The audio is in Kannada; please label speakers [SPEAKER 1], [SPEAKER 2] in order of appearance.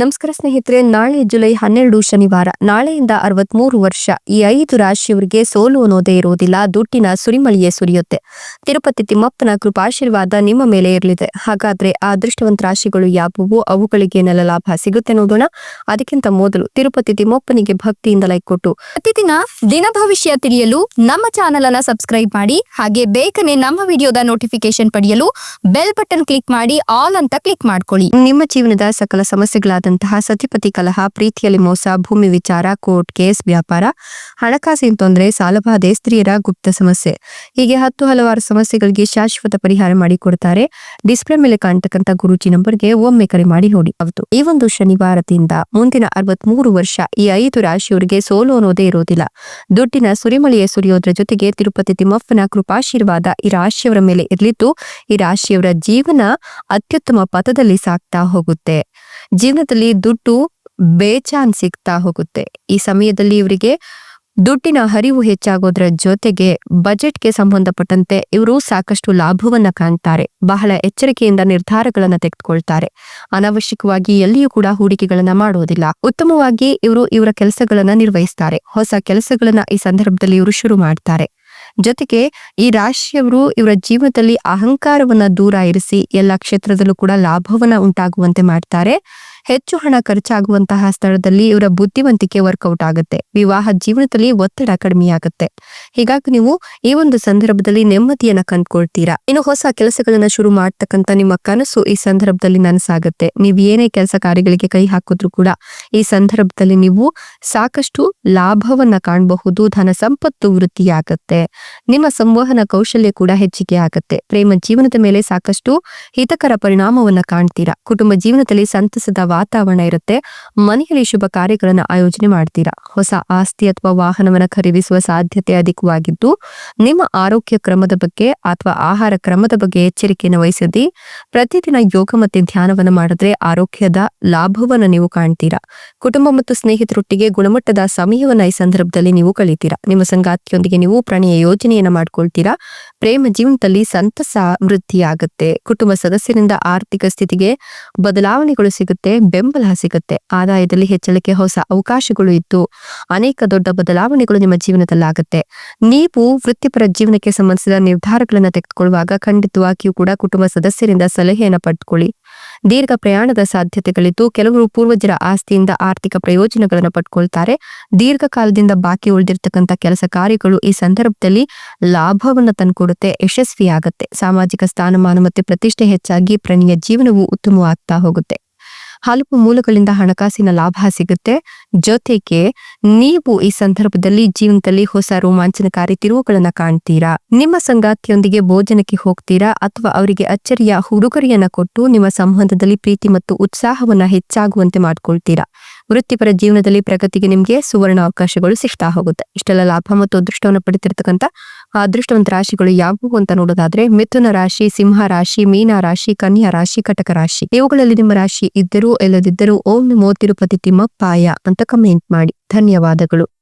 [SPEAKER 1] ನಮಸ್ಕಾರ ಸ್ನೇಹಿತರೆ, ನಾಳೆ ಜುಲೈ ಹನ್ನೆರಡು ಶನಿವಾರ, ನಾಳೆಯಿಂದ ಅರವತ್ಮೂರು ವರ್ಷ. ಈ ಐದು ರಾಶಿಯವರಿಗೆ ಸೋಲು ಅನ್ನೋದೇ ಇರುವುದಿಲ್ಲ, ದುಡ್ಡಿನ ಸುರಿಮಳಿಯೇ ಸುರಿಯುತ್ತೆ. ತಿರುಪತಿ ತಿಮ್ಮಪ್ಪನ ಕೃಪಾಶೀರ್ವಾದ ನಿಮ್ಮ ಮೇಲೆ ಇರಲಿದೆ. ಹಾಗಾದ್ರೆ ಆ ಅದೃಷ್ಟವಂತ ರಾಶಿಗಳು ಯಾವುವು? ಅವುಗಳಿಗೆ ನೆಲ ಲಾಭ ಸಿಗುತ್ತೆ ನೋಡೋಣ ಅದಕ್ಕಿಂತ ಮೊದಲು ತಿರುಪತಿ ತಿಮ್ಮಪ್ಪನಿಗೆ ಭಕ್ತಿಯಿಂದ ಲೈಕ್ ಕೊಟ್ಟು.
[SPEAKER 2] ಪ್ರತಿದಿನ ದಿನ ಭವಿಷ್ಯ ತಿಳಿಯಲು ನಮ್ಮ ಚಾನೆಲ್ ಅನ್ನ ಸಬ್ಸ್ಕ್ರೈಬ್ ಮಾಡಿ, ಹಾಗೆ ಬೇಗನೆ ನಮ್ಮ ವಿಡಿಯೋದ ನೋಟಿಫಿಕೇಶನ್ ಪಡೆಯಲು ಬೆಲ್ ಬಟನ್ ಕ್ಲಿಕ್ ಮಾಡಿ ಆಲ್ ಅಂತ ಕ್ಲಿಕ್ ಮಾಡ್ಕೊಳ್ಳಿ.
[SPEAKER 1] ನಿಮ್ಮ ಜೀವನದ ಸಕಲ ಸಮಸ್ಯೆಗಳಾದಂತಹ ಸತಿಪತಿ ಕಲಹ, ಪ್ರೀತಿಯಲ್ಲಿ ಮೋಸ, ಭೂಮಿ ವಿಚಾರ, ಕೋರ್ಟ್ ಕೇಸ್, ವ್ಯಾಪಾರ, ಹಣಕಾಸಿನ ತೊಂದರೆ ಸಾಲಬಾಧೆ ಸ್ತ್ರೀಯರ ಗುಪ್ತ ಸಮಸ್ಯೆ. ಹೀಗೆ ಹತ್ತು ಹಲವಾರು ಸಮಸ್ಯೆಗಳಿಗೆ ಶಾಶ್ವತ ಪರಿಹಾರ ಮಾಡಿಕೊಡ್ತಾರೆ ಡಿಸ್ಪ್ಲೇ ಮೇಲೆ ಕಾಣ್ತಕ್ಕಂಥ ಗುರುಜಿ ನಂಬರ್ಗೆ ಒಮ್ಮೆ ಕರೆ ಮಾಡಿ ನೋಡಿ. ಅವತ್ತು ಈ ಒಂದು ಶನಿವಾರದಿಂದ ಮುಂದಿನ ಅರವತ್ಮೂರು ವರ್ಷ ಈ ಐದು ರಾಶಿಯವರಿಗೆ ಸೋಲು ಅನ್ನೋದೇ ಇರೋದಿಲ್ಲ. ದುಡ್ಡಿನ ಸುರಿಮಳೆಯ ಸುರಿಯೋದ್ರ ಜೊತೆಗೆ ತಿರುಪತಿ ತಿಮ್ಮಪ್ಪನ ಕೃಪಾಶೀರ್ವಾದ ಈ ರಾಶಿಯವರ ಮೇಲೆ ಇರಲಿದ್ದು, ಈ ರಾಶಿಯವರ ಜೀವನ ಅತ್ಯುತ್ತಮ ಪಥದಲ್ಲಿ ಸಾಕ್ತಾ ಹೋಗುತ್ತೆ. ಜೀವನದಲ್ಲಿ ದುಡ್ಡು ಬೇಚಾನ್ ಸಿಗ್ತಾ ಹೋಗುತ್ತೆ. ಈ ಸಮಯದಲ್ಲಿ ಇವರಿಗೆ ದುಡ್ಡಿನ ಹರಿವು ಹೆಚ್ಚಾಗೋದ್ರ ಜೊತೆಗೆ ಬಜೆಟ್ಗೆ ಸಂಬಂಧಪಟ್ಟಂತೆ ಇವರು ಸಾಕಷ್ಟು ಲಾಭವನ್ನ ಕಾಣ್ತಾರೆ. ಬಹಳ ಎಚ್ಚರಿಕೆಯಿಂದ ನಿರ್ಧಾರಗಳನ್ನ ತೆಗೆದುಕೊಳ್ತಾರೆ. ಅನಾವಶ್ಯಕವಾಗಿ ಎಲ್ಲಿಯೂ ಕೂಡ ಹೂಡಿಕೆಗಳನ್ನ ಮಾಡುವುದಿಲ್ಲ ಉತ್ತಮವಾಗಿ ಇವರು ಇವರ ಕೆಲಸಗಳನ್ನ ನಿರ್ವಹಿಸ್ತಾರೆ. ಹೊಸ ಕೆಲಸಗಳನ್ನ ಈ ಸಂದರ್ಭದಲ್ಲಿ ಇವರು ಶುರು ಮಾಡ್ತಾರೆ. ಜೊತೆಗೆ ಈ ರಾಶಿಯವರು ಇವರ ಜೀವನದಲ್ಲಿ ಅಹಂಕಾರವನ್ನ ದೂರ ಇರಿಸಿ ಎಲ್ಲ ಕ್ಷೇತ್ರದಲ್ಲೂ ಕೂಡ ಲಾಭವನ್ನ ಉಂಟಾಗುವಂತೆ ಮಾಡ್ತಾರೆ. ಹೆಚ್ಚು ಹಣ ಖರ್ಚಾಗುವಂತಹ ಸ್ಥಳದಲ್ಲಿ ಇವರ ಬುದ್ಧಿವಂತಿಕೆ ವರ್ಕೌಟ್ ಆಗುತ್ತೆ. ವಿವಾಹ ಜೀವನದಲ್ಲಿ ಒತ್ತಡ ಕಡಿಮೆಯಾಗುತ್ತೆ. ಹೀಗಾಗಿ ನೀವು ಈ ಒಂದು ಸಂದರ್ಭದಲ್ಲಿ ನೆಮ್ಮದಿಯನ್ನ ಕಂಡ್ಕೊಳ್ತೀರಾ? ಇನ್ನು ಹೊಸ ಕೆಲಸಗಳನ್ನ ಶುರು ಮಾಡ್ತಕ್ಕಂತ ನಿಮ್ಮ ಕನಸು ಈ ಸಂದರ್ಭದಲ್ಲಿ ನನಸಾಗುತ್ತೆ. ನೀವು ಏನೇ ಕೆಲಸ ಕಾರ್ಯಗಳಿಗೆ ಕೈ ಹಾಕಿದ್ರು ಕೂಡ ಈ ಸಂದರ್ಭದಲ್ಲಿ ನೀವು ಸಾಕಷ್ಟು ಲಾಭವನ್ನ ಕಾಣಬಹುದು, ಧನ ಸಂಪತ್ತು ವೃದ್ಧಿಯಾಗತ್ತೆ. ನಿಮ್ಮ ಸಂವಹನ ಕೌಶಲ್ಯ ಕೂಡ ಹೆಚ್ಚಿಗೆ ಆಗುತ್ತೆ. ಪ್ರೇಮ ಜೀವನದ ಮೇಲೆ ಸಾಕಷ್ಟು ಹಿತಕರ ಪರಿಣಾಮವನ್ನ ಕಾಣ್ತೀರಾ? ಕುಟುಂಬ ಜೀವನದಲ್ಲಿ ಸಂತಸದ ವಾತಾವರಣ ಇರುತ್ತೆ. ಮನೆಯಲ್ಲಿ ಶುಭ ಕಾರ್ಯಗಳನ್ನ ಆಯೋಜನೆ ಮಾಡ್ತೀರಾ? ಹೊಸ ಆಸ್ತಿ ಅಥವಾ ವಾಹನವನ್ನ ಖರೀದಿಸುವ ಸಾಧ್ಯತೆ ಅಧಿಕವಾಗಿದ್ದು, ನಿಮ್ಮ ಆರೋಗ್ಯ ಕ್ರಮದ ಬಗ್ಗೆ ಅಥವಾ ಆಹಾರ ಕ್ರಮದ ಬಗ್ಗೆ ಎಚ್ಚರಿಕೆಯನ್ನು ವಹಿಸದಿ. ಪ್ರತಿದಿನ ಯೋಗ ಮತ್ತೆ ಧ್ಯಾನವನ್ನ ಮಾಡಿದ್ರೆ ಆರೋಗ್ಯದ ಲಾಭವನ್ನ ನೀವು ಕಾಣ್ತೀರಾ. ಕುಟುಂಬ ಮತ್ತು ಸ್ನೇಹಿತರೊಟ್ಟಿಗೆ ಗುಣಮಟ್ಟದ ಸಮಯವನ್ನ ಈ ಸಂದರ್ಭದಲ್ಲಿ ನೀವು ಕಳಿತೀರಾ. ನಿಮ್ಮ ಸಂಗಾತಿಯೊಂದಿಗೆ ನೀವು ಪ್ರಣಯ ಯೋಜನೆಯನ್ನ ಮಾಡ್ಕೊಳ್ತೀರಾ. ಪ್ರೇಮ ಜೀವನದಲ್ಲಿ ಸಂತಸ ವೃದ್ಧಿಯಾಗುತ್ತೆ. ಕುಟುಂಬ ಸದಸ್ಯರಿಂದ ಆರ್ಥಿಕ ಸ್ಥಿತಿಗೆ ಬದಲಾವಣೆಗಳು ಸಿಗುತ್ತೆ. ಬೆಂಬಲ ಸಿಗುತ್ತೆ. ಆದಾಯದಲ್ಲಿ ಹೆಚ್ಚಳಕ್ಕೆ ಹೊಸ ಅವಕಾಶಗಳು ಇದ್ದು, ಅನೇಕ ದೊಡ್ಡ ಬದಲಾವಣೆಗಳು ನಿಮ್ಮ ಜೀವನದಲ್ಲಿ ಆಗುತ್ತೆ ನೀವು ವೃತ್ತಿಪರ ಜೀವನಕ್ಕೆ ಸಂಬಂಧಿಸಿದ ನಿರ್ಧಾರಗಳನ್ನು ತೆಗೆದುಕೊಳ್ಳುವಾಗ ಖಂಡಿತವಾಗಿಯೂ ಕೂಡ ಕುಟುಂಬ ಸದಸ್ಯರಿಂದ ಸಲಹೆಯನ್ನು ಪಡ್ಕೊಳ್ಳಿ. ದೀರ್ಘ ಪ್ರಯಾಣದ ಸಾಧ್ಯತೆಗಳಿದ್ದು, ಕೆಲವರು ಪೂರ್ವಜರ ಆಸ್ತಿಯಿಂದ ಆರ್ಥಿಕ ಪ್ರಯೋಜನಗಳನ್ನು ಪಡ್ಕೊಳ್ತಾರೆ. ದೀರ್ಘಕಾಲದಿಂದ ಬಾಕಿ ಉಳಿದಿರ್ತಕ್ಕಂಥ ಕೆಲಸ ಕಾರ್ಯಗಳು ಈ ಸಂದರ್ಭದಲ್ಲಿ ಲಾಭವನ್ನು ತಂದುಕೊಡುತ್ತೆ, ಯಶಸ್ವಿಯಾಗುತ್ತೆ. ಸಾಮಾಜಿಕ ಸ್ಥಾನಮಾನ ಮತ್ತೆ ಪ್ರತಿಷ್ಠೆ ಹೆಚ್ಚಾಗಿ ಪ್ರಣಿಯ ಜೀವನವು ಉತ್ತಮವಾಗ್ತಾ ಹೋಗುತ್ತೆ. ಹಲವು ಮೂಲಗಳಿಂದ ಹಣಕಾಸಿನ ಲಾಭ ಸಿಗುತ್ತೆ. ಜೊತೆಗೆ ನೀವು ಈ ಸಂದರ್ಭದಲ್ಲಿ ಜೀವನದಲ್ಲಿ ಹೊಸ ರೋಮಾಂಚನಕಾರಿ ತಿರುವುಗಳನ್ನ ಕಾಣ್ತೀರಾ? ನಿಮ್ಮ ಸಂಗಾತಿಯೊಂದಿಗೆ ಭೋಜನಕ್ಕೆ ಹೋಗ್ತೀರಾ? ಅಥವಾ ಅವರಿಗೆ ಅಚ್ಚರಿಯ ಹುಡುಗರಿಯನ್ನ ಕೊಟ್ಟು ನಿಮ್ಮ ಸಂಬಂಧದಲ್ಲಿ ಪ್ರೀತಿ ಮತ್ತು ಉತ್ಸಾಹವನ್ನ ಹೆಚ್ಚಾಗುವಂತೆ ಮಾಡ್ಕೊಳ್ತೀರಾ? ವೃತ್ತಿಪರ ಜೀವನದಲ್ಲಿ ಪ್ರಗತಿಗೆ ನಿಮ್ಗೆ ಸುವರ್ಣ ಅವಕಾಶಗಳು ಸಿಗ್ತಾ ಹೋಗುತ್ತೆ. ಇಷ್ಟೆಲ್ಲ ಲಾಭ ಮತ್ತು ಅದೃಷ್ಟವನ್ನು ಪಡಿತಿರ್ತಕ್ಕಂಥ ಆ ಅದೃಷ್ಟವಂತ ರಾಶಿಗಳು ಯಾವುವು ಅಂತ ನೋಡೋದಾದ್ರೆ ಮಿಥುನ ರಾಶಿ, ಸಿಂಹ ರಾಶಿ, ಮೀನ ರಾಶಿ, ಕನ್ಯಾ ರಾಶಿ, ಕಟಕ ರಾಶಿ. ಇವುಗಳಲ್ಲಿ ನಿಮ್ಮ ರಾಶಿ ಇದ್ದರೂ, ಇಲ್ಲದಿದ್ದರೂ ಓಂ ನಮೋ ತಿರುಪತಿ ತಿಮ್ಮಪ್ಪಾಯ ಅಂತ ಕಮೆಂಟ್ ಮಾಡಿ. ಧನ್ಯವಾದಗಳು.